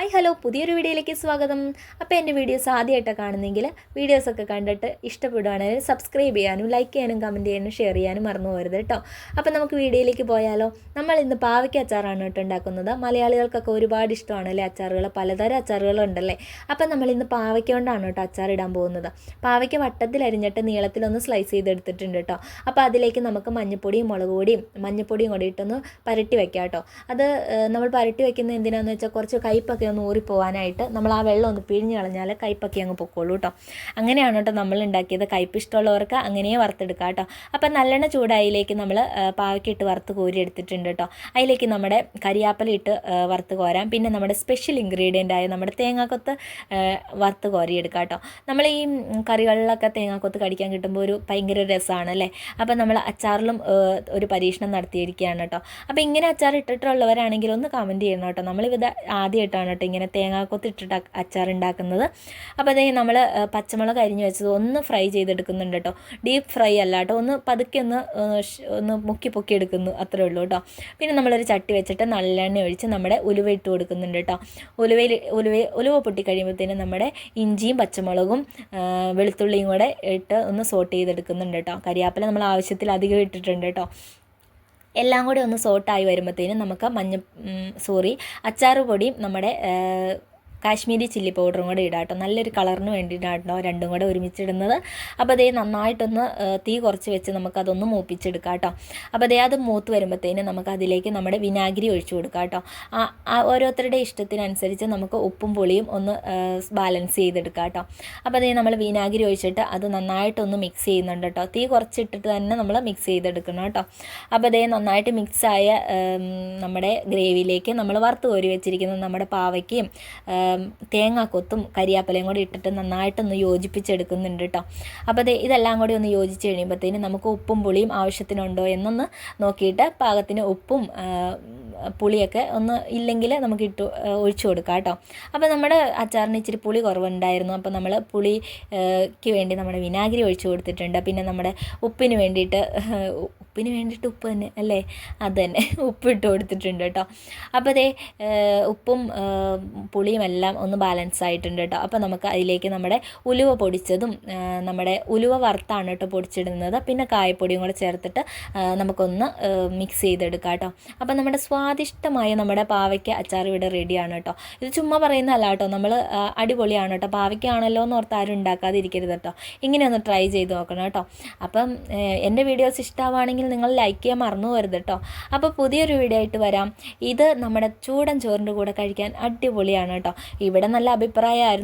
Hi hello. പുതിയൊരു വീഡിയോയിലേക്ക് സ്വാഗതം. അപ്പോൾ എന്റെ വീഡിയോസ് ആദ്യമായിട്ടാണ് കാണുന്നെങ്കിൽ വീഡിയോസൊക്കെ കണ്ടിട്ട് ഇഷ്ടപ്പെടുവാണെങ്കിൽ സബ്സ്ക്രൈബ് ചെയ്യാനും ലൈക്ക് ചെയ്യാനും കമന്റ് ചെയ്യാനും ഷെയർ ചെയ്യാനും മറന്നു പോകരുത് കേട്ടോ. അപ്പോൾ നമുക്ക് വീഡിയോയിലേക്ക് പോയാലോ. നമ്മൾ ഇന്ന് പാവയ്ക്ക അച്ചാറാണ് കേട്ടോ ഉണ്ടാക്കുന്നത്. മലയാളികൾക്കൊക്കെ ഒരുപാട് ഇഷ്ടമാണല്ലേ അച്ചാറുകൾ? പലതരം അച്ചാറുകളുണ്ടല്ലേ? അപ്പോൾ നമ്മൾ ഇന്ന് പാവയ്ക്ക കൊണ്ടാണ് കേട്ടോ അച്ചാർ ഇടാൻ പോകുന്നത്. പാവയ്ക്ക വട്ടത്തിൽ അരിഞ്ഞിട്ട് നീളത്തിലൊന്ന് സ്ലൈസ് ചെയ്തെടുത്തിട്ടുണ്ട് കേട്ടോ. അപ്പോൾ അതിലേക്ക് നമുക്ക് മഞ്ഞപ്പൊടിയും മുളക് പൊടിയും മഞ്ഞപ്പൊടിയും കൂടി ഇട്ടൊന്ന് പരട്ടി വെക്കാം കേട്ടോ. അത് നമ്മൾ പരട്ടി വെക്കുന്നത് എന്തിനാണെന്ന് വെച്ചാൽ കുറച്ച് കയ്പൊക്കെ ഒന്ന് ഊറിപ്പോവാനായിട്ട് നമ്മൾ ആ വെള്ളം ഒന്ന് പിഴിഞ്ഞ് കളഞ്ഞാൽ കയ്പൊക്കെ അങ്ങ് പൊക്കോളൂ കേട്ടോ അങ്ങനെയാണ് കേട്ടോ നമ്മൾ ഉണ്ടാക്കിയത്. കയ്പ് ഇഷ്ടമുള്ളവർക്ക് അങ്ങനെ വറുത്തെടുക്കാം കേട്ടോ അപ്പം നല്ലെണ്ണ ചൂടായിലേക്ക് നമ്മൾ പാവയ്ക്കിട്ട് വറുത്ത് കോരി എടുത്തിട്ടുണ്ട് കേട്ടോ അതിലേക്ക് നമ്മുടെ കരിയാപ്പല ഇട്ട് വറുത്ത് കോരാം. പിന്നെ നമ്മുടെ സ്പെഷ്യൽ ഇൻഗ്രീഡിയന്റ് ആയ നമ്മുടെ തേങ്ങാക്കൊത്ത് വറുത്ത് കോരി എടുക്കാം കേട്ടോ നമ്മൾ ഈ കറികളിലൊക്കെ തേങ്ങാക്കൊത്ത് കടിക്കാൻ കിട്ടുമ്പോൾ ഒരു ഭയങ്കര രസമാണ് അല്ലേ? അപ്പം നമ്മൾ അച്ചാറിലും ഒരു പരീക്ഷണം നടത്തിയിരിക്കുകയാണ് കേട്ടോ അപ്പോൾ ഇങ്ങനെ അച്ചാർ ഇട്ടിട്ടുള്ളവരാണെങ്കിൽ ഒന്ന് കമന്റ് ചെയ്യണം കേട്ടോ നമ്മളിത് ആദ്യമായിട്ടാണ് കേട്ടോ ഇങ്ങനെ തേങ്ങാക്കൊത്ത് ഇട്ടിട്ട് അച്ചാർ ഉണ്ടാക്കുന്നത് അപ്പോൾ അതേ നമ്മൾ പച്ചമുളക് അരിഞ്ഞ് വെച്ചത് ഒന്ന് ഫ്രൈ ചെയ്തെടുക്കുന്നുണ്ട് കേട്ടോ ഡീപ്പ് ഫ്രൈ അല്ല കേട്ടോ ഒന്ന് പതുക്കെ ഒന്ന് ഒന്ന് മുക്കി പൊക്കി എടുക്കുന്നു. അത്രേ ഉള്ളൂ കേട്ടോ പിന്നെ നമ്മളൊരു ചട്ടി വെച്ചിട്ട് നല്ലെണ്ണ ഒഴിച്ച് നമ്മുടെ ഉലുവ ഇട്ട് കൊടുക്കുന്നുണ്ട് കേട്ടോ ഉലുവയിൽ ഉലുവ ഉലുവ പൊട്ടി കഴിയുമ്പോഴത്തേനും നമ്മുടെ ഇഞ്ചിയും പച്ചമുളകും വെളുത്തുള്ളിയും കൂടെ ഇട്ട് ഒന്ന് സോട്ട് ചെയ്തെടുക്കുന്നുണ്ട് കേട്ടോ കരിയാപ്പില നമ്മൾ ആവശ്യത്തിൽ അധികം ഇട്ടിട്ടുണ്ട് കേട്ടോ എല്ലാം കൂടി ഒന്ന് സോട്ടായി വരുമ്പോഴത്തേനും നമുക്ക് മഞ്ഞ സോറി അച്ചാറ് പൊടിയും നമ്മുടെ കാശ്മീരി ചില്ലി പൗഡറും കൂടെ ഇടാട്ടോ നല്ലൊരു കളറിന് വേണ്ടിയിട്ടാട്ടോ രണ്ടും കൂടെ ഒരുമിച്ചിടുന്നത്. അപ്പോൾ അതേ നന്നായിട്ടൊന്ന് തീ കുറച്ച് വെച്ച് നമുക്കതൊന്ന് മൂപ്പിച്ചെടുക്കാം കേട്ടോ. അപ്പോൾ അതേ അത് മൂത്ത് വരുമ്പോഴത്തേനും നമുക്ക് അതിലേക്ക് നമ്മുടെ വിനാഗിരി ഒഴിച്ചു കൊടുക്കാം കേട്ടോ. ഓരോരുത്തരുടെ ഇഷ്ടത്തിനനുസരിച്ച് നമുക്ക് ഉപ്പും പുളിയും ഒന്ന് ബാലൻസ് ചെയ്തെടുക്കാം കേട്ടോ. അപ്പോൾ അതേ നമ്മൾ വിനാഗിരി ഒഴിച്ചിട്ട് അത് നന്നായിട്ടൊന്ന് മിക്സ് ചെയ്യുന്നുണ്ട് കേട്ടോ. തീ കുറച്ചിട്ടിട്ട് തന്നെ നമ്മൾ മിക്സ് ചെയ്തെടുക്കണം കേട്ടോ. അപ്പോൾ അതേ നന്നായിട്ട് മിക്സായ നമ്മുടെ ഗ്രേവിയിലേക്ക് നമ്മൾ വറുത്ത് കോരി വെച്ചിരിക്കുന്ന നമ്മുടെ പാവയ്ക്കയും ഉം, തേങ്ങാക്കൊത്തും കരിയാപ്പലയും കൂടി ഇട്ടിട്ട് നന്നായിട്ടൊന്ന് യോജിപ്പിച്ചെടുക്കുന്നുണ്ട് കേട്ടോ അപ്പോൾ അതെ ഇതെല്ലാം കൂടി ഒന്ന് യോജിച്ച് കഴിയുമ്പോഴത്തേനും നമുക്ക് ഉപ്പും പുളിയും ആവശ്യത്തിനുണ്ടോ എന്നൊന്ന് നോക്കിയിട്ട് പാകത്തിന് ഉപ്പും പുളിയൊക്കെ ഒന്ന് ഇല്ലെങ്കിൽ നമുക്ക് ഇട്ട് ഒഴിച്ചു കൊടുക്കാം കേട്ടോ അപ്പോൾ നമ്മുടെ അച്ചാറിന് ഇച്ചിരി പുളി കുറവുണ്ടായിരുന്നു. അപ്പോൾ നമ്മൾ പുളിക്ക് വേണ്ടി നമ്മുടെ വിനാഗിരി ഒഴിച്ചു കൊടുത്തിട്ടുണ്ട്. പിന്നെ നമ്മുടെ ഉപ്പിന് വേണ്ടിയിട്ട് ഉപ്പിന് വേണ്ടിയിട്ട് ഉപ്പ് തന്നെ അല്ലേ? അത് തന്നെ. ഉപ്പ് ഇട്ട് കൊടുത്തിട്ടുണ്ട് കേട്ടോ. അപ്പോൾ അതേ ഉപ്പും പുളിയും എല്ലാം ഒന്ന് ബാലൻസ് ആയിട്ടുണ്ട് കേട്ടോ. അപ്പോൾ നമുക്ക് അതിലേക്ക് നമ്മുടെ ഉലുവ പൊടിച്ചതും നമ്മുടെ ഉലുവ വറുത്താണ് കേട്ടോ പൊടിച്ചിടുന്നത്. പിന്നെ കായപ്പൊടിയും കൂടെ ചേർത്തിട്ട് നമുക്കൊന്ന് മിക്സ് ചെയ്തെടുക്കാം കേട്ടോ. അപ്പോൾ നമ്മുടെ സ്വാദിഷ്ടമായ നമ്മുടെ പാവയ്ക്ക അച്ചാർ ഇവിടെ റെഡിയാണ് കേട്ടോ. ഇത് ചുമ്മാ പറയുന്നതല്ല കേട്ടോ. നമ്മൾ അടിപൊളിയാണ് കേട്ടോ. പാവയ്ക്കാണല്ലോ എന്ന് ഓർത്ത് ആരും ഉണ്ടാക്കാതിരിക്കരുത് കേട്ടോ. ഇങ്ങനെ ഒന്ന് ട്രൈ ചെയ്ത് നോക്കണം കേട്ടോ. അപ്പം എന്റെ വീഡിയോസ് ഇഷ്ടമാണെങ്കിൽ നിങ്ങൾ ലൈക്ക് ചെയ്യാൻ മറന്നു പോരുത് കേട്ടോ അപ്പോൾ പുതിയൊരു വീഡിയോ ആയിട്ട് വരാം. ഇത് നമ്മുടെ ചൂടൻ ചോറിന്റെ കൂടെ കഴിക്കാൻ അടിപൊളിയാണ് കേട്ടോ ഇവിടെ നല്ല അഭിപ്രായമായിരുന്നു.